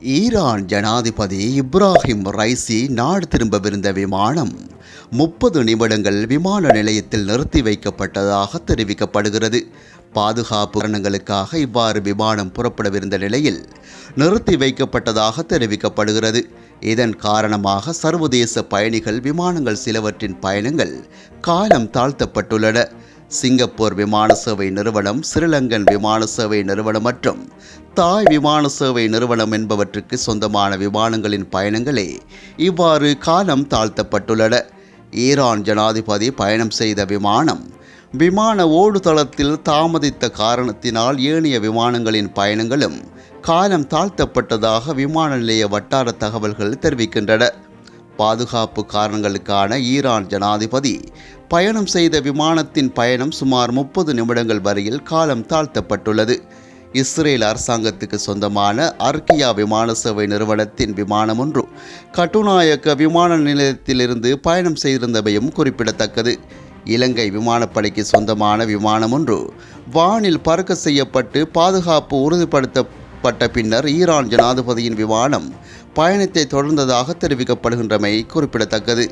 Iran ஜனாதிபதி Ebrahim Raisi நாடு திரும்பவிருந்த விமானம் முப்பது நிமிடங்கள் விமான நிலையத்தில் நிறுத்தி வைக்கப்பட்டதாக தெரிவிக்கப்படுகிறது. பாதுகாப்பு காரணங்களுக்காக இவ்வாறு விமானம் புறப்படவிருந்த நிலையில் நிறுத்தி வைக்கப்பட்டதாக தெரிவிக்கப்படுகிறது. இதன் காரணமாக சர்வதேச பயணிகள் விமானங்கள் சிலவற்றின் பயணங்கள் காலம் தாழ்த்தப்பட்டுள்ளன. சிங்கப்பூர் விமான சேவை நிறுவனம் ஸ்ரீலங்கன் விமான சேவை நிறுவனம் மற்றும் தாய் விமான சேவை நிறுவனம் என்பவற்றுக்கு சொந்தமான விமானங்களின் பயணங்களே இவ்வாறு காலம் தாழ்த்தப்பட்டுள்ளன. ஈரான் ஜனாதிபதி பயணம் செய்த விமானம் விமான ஓடுதளத்தில் தாமதித்த காரணத்தினால் ஏனைய விமானங்களின் பயணங்களும் காலம் தாழ்த்தப்பட்டதாக விமான நிலைய வட்டார தகவல்கள் தெரிவிக்கின்றன. பாதுகாப்பு காரணங்களுக்கான ஈரான் ஜனாதிபதி பயணம் செய்த விமானத்தின் பயணம் சுமார் முப்பது நிமிடங்கள் வரையில் காலம் தாழ்த்தப்பட்டுள்ளது. இஸ்ரேல் அரசாங்கத்துக்கு சொந்தமான அர்கியா விமான சேவை நிறுவனத்தின் விமானம் ஒன்று கட்டுநாயக்க விமான நிலையத்திலிருந்து பயணம் செய்திருந்தமையும் குறிப்பிடத்தக்கது. இலங்கை விமானப்படைக்கு சொந்தமான விமானம் ஒன்று வானில் பறக்க செய்யப்பட்டு பாதுகாப்பு உறுதிப்படுத்தப்பட்ட பின்னர் ஈரான் ஜனாதிபதியின் விமானம் பயணத்தை தொடர்ந்ததாக தெரிவிக்கப்படுகின்றமை குறிப்பிடத்தக்கது.